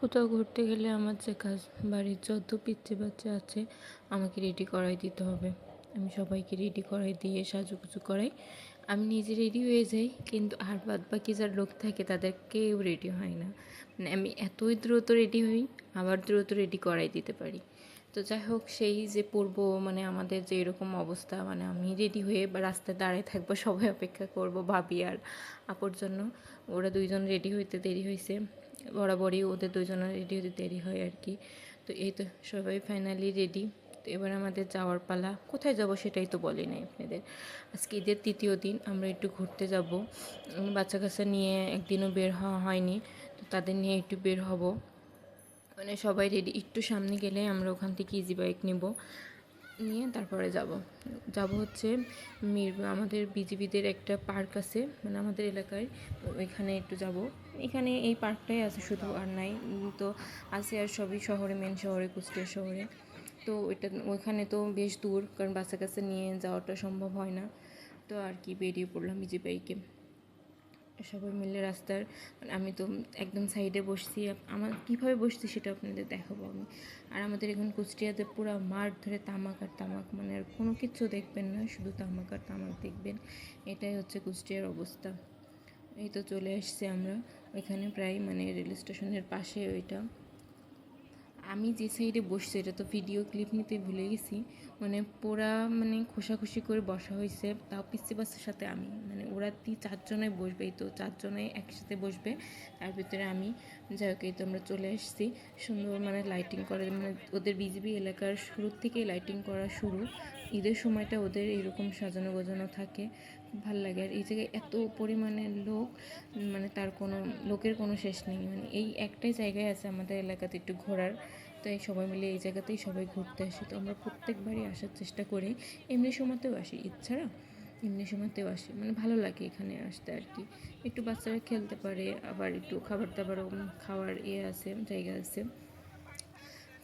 কোথাও ঘুরতে গেলে আমার যে কাজ, বাড়ির যত পিচ্ছি বাচ্চা আছে, আমাকে রেডি করাই দিতে হবে। আমি সবাইকে রেডি করাই দিয়ে সাজুগুজু করাই। আমি নিজে রেডি হয়ে যাই, কিন্তু আর বাদ বাকি যার লোক থাকে তাদের কেউ রেডি হয় না। মানে আমি এতই দ্রুত রেডি হই, আবার দ্রুত রেডি করাই দিতে পারি। তো যাই হোক, সেই যে পূর্ব মানে আমাদের যে এরকম অবস্থা মানে আমি রেডি হয়ে বা রাস্তায় দাঁড়িয়ে থাকব, সবাই অপেক্ষা করব, ভাবি আর আপুর জন্য। ওরা দুইজন রেডি হইতে দেরি হয়েছে বরাবরই ওদের দুজনের রেডি হতে দেরি হয় আর কি। তো এই তো সবাই ফাইনালি রেডি তো এবার আমাদের যাওয়ার পালা। কোথায় যাব সেটাই তো বলি নাই আপনাদের। আজকে ঈদের তৃতীয় দিন, আমরা একটু ঘুরতে যাব। বাচ্চা কাচ্চা নিয়ে একদিনও বের হওয়া হয়নি। তো তাদের নিয়ে একটু বের হব। মানে সবাই রেডি একটু সামনে গেলে আমরা ওখান থেকে ইজি বাইক নিব। নিয়ে তারপরে যাব। যাব হচ্ছে মির, আমাদের বিজিবিদের একটা পার্ক আছে মানে আমাদের এলাকায়, ওইখানে একটু যাব। এখানে এই পার্কটাই আছে শুধু আর নাই তো আছে আর সবই শহরে মেন শহরে, কুষ্টিয়া শহরে। তো ওইটা, ওইখানে তো বেশ দূর, কারণ বাচ্চা কাছে নিয়ে যাওয়াটা সম্ভব হয় না। তো আর কি বেরিয়ে পড়লাম বিজি বাইকে সবাই মিলে রাস্তার মানে আমি তো একদম সাইডে বসছি। আমার, কীভাবে বসছি সেটা আপনাদের দেখাবো আমি। আর আমাদের এখন কুষ্টিয়াতে পুরো মাঠ ধরে তামাক আর তামাক মানে আর কোনো কিছু দেখবেন না, শুধু তামাক আর তামাক দেখবেন। এটাই হচ্ছে কুষ্টিয়ার অবস্থা। এই তো চলে এসছি আমরা। এখানে প্রায় মানে রেল স্টেশনের পাশে ওইটা। আমি যে সাইডে বসছি, এটা তো ভিডিও ক্লিপ নিতে ভুলে গেছি। মানে পোড়া মানে খোসাখুশি করে বসা হয়েছে। তাও পিসি বাসের সাথে আমি। মানে ওরা তি চারজনে এই তো চারজনে একসাথে বসবে। তার ভিতরে আমি। যাই হোক, এই তো আমরা চলে এসেছি সুন্দর মানে লাইটিং করে মানে ওদের বিজিবি এলাকার শুরুর থেকেই লাইটিং করা শুরু। ঈদের সময়টা ওদের এরকম সাজানো গোজানো থাকে। ভালো লাগে। আর এই জায়গায় এত পরিমাণে লোক মানে তার কোনো, লোকের কোনো শেষ নেই। মানে এই একটাই জায়গায় আছে আমাদের এলাকাতে একটু ঘোরার। তো এই সবাই মিলে এই জায়গাতেই সবাই ঘুরতে আসে। তো আমরা প্রত্যেকবারই আসার চেষ্টা করি। এমনি সময়তেও আসি, ঈদ ছাড়া এমনি সময়তেও আসি। মানে ভালো লাগে এখানে আসতে আর কি। একটু বাচ্চারা খেলতে পারে, আবার একটু খাবার দাবারও খাওয়ার ইয়ে আছে, জায়গা আছে।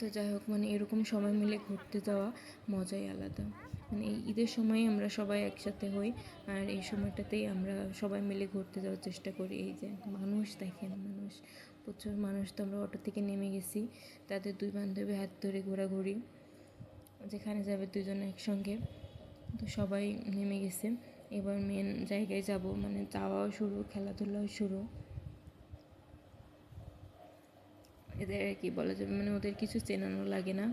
তো যাই হোক মানে এরকম সময় মিলে ঘুরতে যাওয়া মজাই আলাদা। মানে এই ঈদের সময় আমরা সবাই একসাথে হই, আর এই সময়টাতেই আমরা সবাই মিলে ঘুরতে যাওয়ার চেষ্টা করি। এই যে মানুষ, দেখেন মানুষ, প্রচুর মানুষ। তো আমরা অটো থেকে নেমে গেছি, তাদের দুই বান্ধবী হাত ধরে ঘোরাঘুরি, যেখানে যাবে দুজন একসঙ্গে। তো সবাই নেমে গেছে। এবার মেন জায়গায় যাব মানে যাওয়াও শুরু, খেলাধুলাও শুরু। এদের কি বলা যাবে মানে ওদের কিছু চেনানো লাগে না।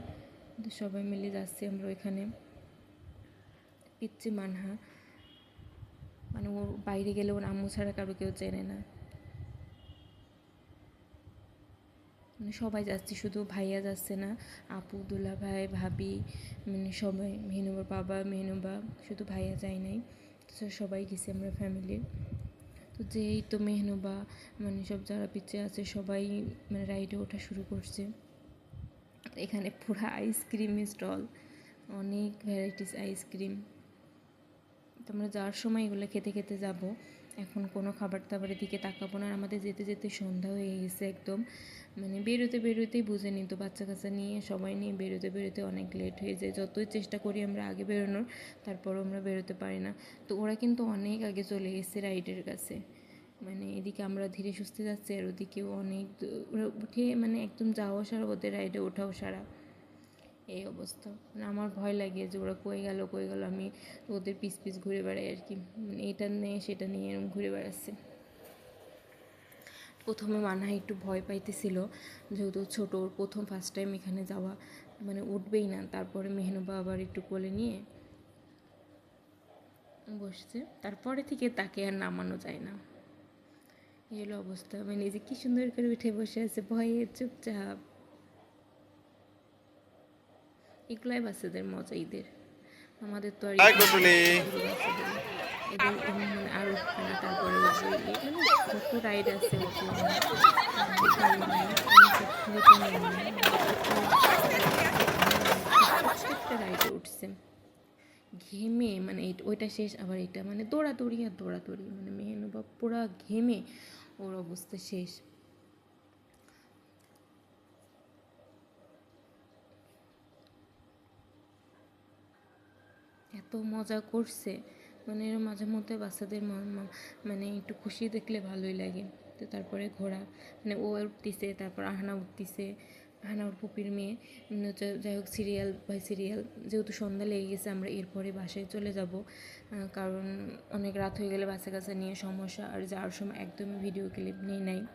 সবাই মিলে যাচ্ছি আমরা ওইখানে। পিচ্ছি মানহা। মানে ও বাইরে গেলে ওর আম্মু ছাড়া কারও কেউ চেনে না। মানে সবাই যাচ্ছি, শুধু ভাইয়া যাচ্ছে না, আপু, দুলা ভাই, ভাবি মানে সবাই, মেহনুবার বাবা, মেহনুবা, শুধু ভাইয়া যায় নাই। সবাই গেছি আমরা ফ্যামিলির তো যেই তো মেহনুবা মানে সব যারা পিছিয়ে আছে সবাই মানে রাইডে ওঠা শুরু করছে। এখানে পুরো আইসক্রিম স্টল অনেক ভ্যারাইটিস আইসক্রিম তোমরা যাওয়ার সময় এগুলো খেতে খেতে যাব। এখন কোনো খাবার দাবারের দিকে তাকাবো না আমাদের যেতে যেতে সন্ধ্যা হয়ে গেছে একদম। মানে বেরোতে বেরোতেই বুঝে নিত বাচ্চা কাচ্চা নিয়ে, সবাই নিয়ে বেরোতে বেরোতে অনেক লেট হয়ে যায়। যতই চেষ্টা করি আমরা আগে বেরোনোর, তারপরও আমরা বেরোতে পারি না। তো ওরা কিন্তু অনেক আগে চলে গেছে রাইডের কাছে। মানে এদিকে আমরা ধীরে সুস্থে যাচ্ছি আর ওদিকেও অনেক ওরা উঠে মানে একদম যাওয়া সারা ওদের রাইডে ওঠাও সারা। এই অবস্থা। মানে আমার ভয় লাগে যে ওরা কই গেল কই গেল, আমি ওদের পিস পিস ঘুরে বেড়াই আর কি। মানে এটা নিয়ে, সেটা নিয়ে এরকম ঘুরে বেড়াচ্ছে। প্রথমে মানা একটু ভয় পাইতেছিল, যেহেতু ছোট, ওর প্রথম ফার্স্ট টাইম এখানে যাওয়া মানে উঠবেই না। তারপরে মেহনুবা আবার একটু কোলে নিয়ে বসছে। তারপরে থেকে তাকে আর নামানো যায় না। এই হলো অবস্থা। মানে যে কি সুন্দর করে উঠে বসে আছে, ভয়ে চুপচাপ। এগুলাই বাচ্চাদের মজা ঈদের। আমাদের তো আর এমন মানে তারপরে মানে রাইড আছে ওগুলো মানে, আমি জানি না, আমি সবগুলোতে নেই নাই। প্রত্যেকটা রাইডে উঠছে। ঘেমে মানে ওইটা শেষ আবার এটা মানে দৌড়াদৌড়ি আর দৌড়াদৌড়ি মানে মেহনুবা পুরা ঘেমে ওর অবস্থা শেষ। এত মজা করছে। মানে এর মাঝে মধ্যে বাচ্চাদের মন- একটু খুশি দেখলে ভালোই লাগে। তো তারপরে ঘোড়া মানে ও উঠতেছে, তারপর আহানা উঠতেছে। আহানা ওর পুপির মেয়ে। যাই হোক সিরিয়াল বাই সিরিয়াল যেহেতু সন্ধ্যা লেগে গেছে, আমরা এরপরে বাসায় চলে যাব। কারণ অনেক রাত হয়ে গেলে বাচ্চা কাচ্চা নিয়ে সমস্যা, আর যাওয়ার সময় একদমই ভিডিও ক্লিপ নেই নাই।